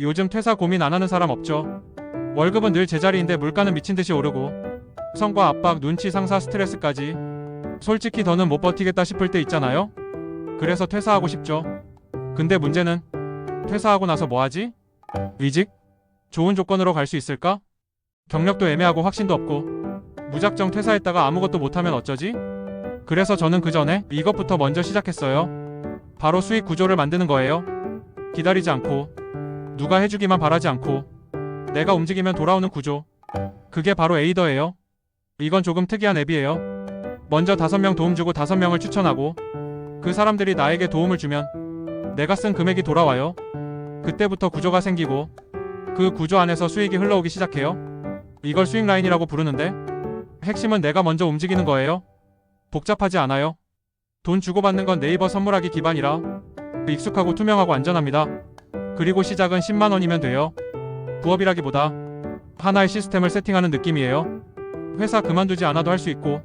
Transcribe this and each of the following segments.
요즘 퇴사 고민 안 하는 사람 없죠. 월급은 늘 제자리인데 물가는 미친 듯이 오르고 성과 압박, 눈치, 상사 스트레스까지 솔직히 더는 못 버티겠다 싶을 때 있잖아요. 그래서 퇴사하고 싶죠. 근데 문제는 퇴사하고 나서 뭐 하지? 이직? 좋은 조건으로 갈 수 있을까? 경력도 애매하고 확신도 없고 무작정 퇴사했다가 아무것도 못하면 어쩌지? 그래서 저는 그 전에 이것부터 먼저 시작했어요. 바로 수익 구조를 만드는 거예요. 기다리지 않고 누가 해주기만 바라지 않고 내가 움직이면 돌아오는 구조. 그게 바로 에이더예요. 이건 조금 특이한 앱이에요. 먼저 다섯 명 도움 주고 다섯 명을 추천하고 그 사람들이 나에게 도움을 주면 내가 쓴 금액이 돌아와요. 그때부터 구조가 생기고 그 구조 안에서 수익이 흘러오기 시작해요. 이걸 수익 라인이라고 부르는데 핵심은 내가 먼저 움직이는 거예요. 복잡하지 않아요. 돈 주고받는 건 네이버 선물하기 기반이라 익숙하고 투명하고 안전합니다. 그리고 시작은 10만 원이면 돼요. 부업이라기보다 하나의 시스템을 세팅하는 느낌이에요. 회사 그만두지 않아도 할 수 있고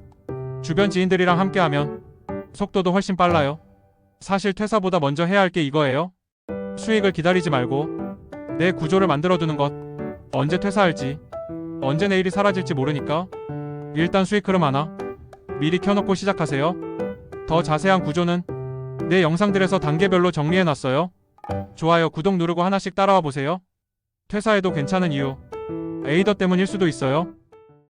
주변 지인들이랑 함께하면 속도도 훨씬 빨라요. 사실 퇴사보다 먼저 해야 할 게 이거예요. 수익을 기다리지 말고 내 구조를 만들어 두는 것. 언제 퇴사할지, 언제 내일이 사라질지 모르니까 일단 수익 흐름 하나 미리 켜놓고 시작하세요. 더 자세한 구조는 내 영상들에서 단계별로 정리해 놨어요. 좋아요, 구독 누르고 하나씩 따라와 보세요. 퇴사해도 괜찮은 이유. 에이더 때문일 수도 있어요.